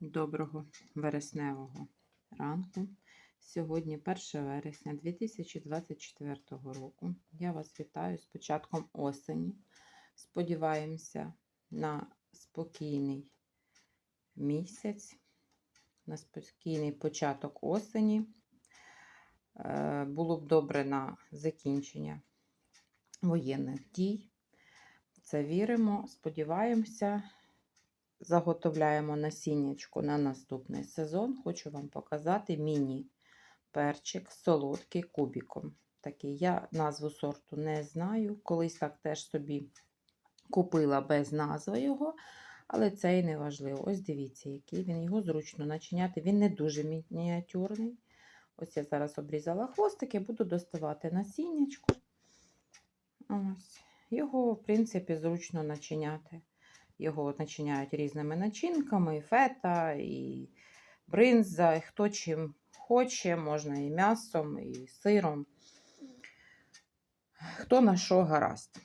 Доброго вересневого ранку. Сьогодні 1 вересня 2024 року. Я вас вітаю з початком осені. Сподіваємося на спокійний місяць, на спокійний початок осені. Е, Було б добре на закінчення воєнних дій. Це віримо, сподіваємося заготовляємо насіннячко на наступний сезон. Хочу вам показати міні-перчик солодкий кубіком. Такий. Я назву сорту не знаю. Колись так теж собі купила без назви його, але це і не важливо. Ось дивіться, який він. Його зручно начиняти. Він не дуже мініатюрний. Ось я зараз обрізала хвостики, буду доставати насіннячко. Ось. Його, в принципі, зручно начиняти. Його начиняють різними начинками, і фета, і бринза, і хто чим хоче, можна і м'ясом, і сиром. Хто на що гаразд.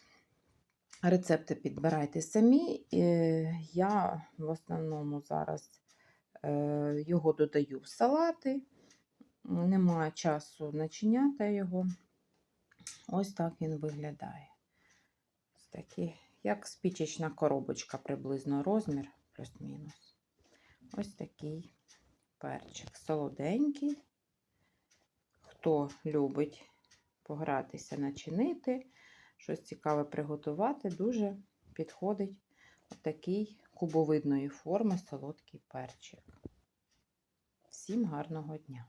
Рецепти підбирайте самі. Е, Я в основному зараз е, його додаю в салати. Немає часу начиняти його. Ось так він виглядає. Ось такий як спічечна коробочка, приблизно розмір, плюс-мінус. Ось такий перчик. Солоденький. Хто любить погратися, начинити, щось цікаве приготувати, дуже підходить отакий кубовидної форми солодкий перчик. Всім гарного дня!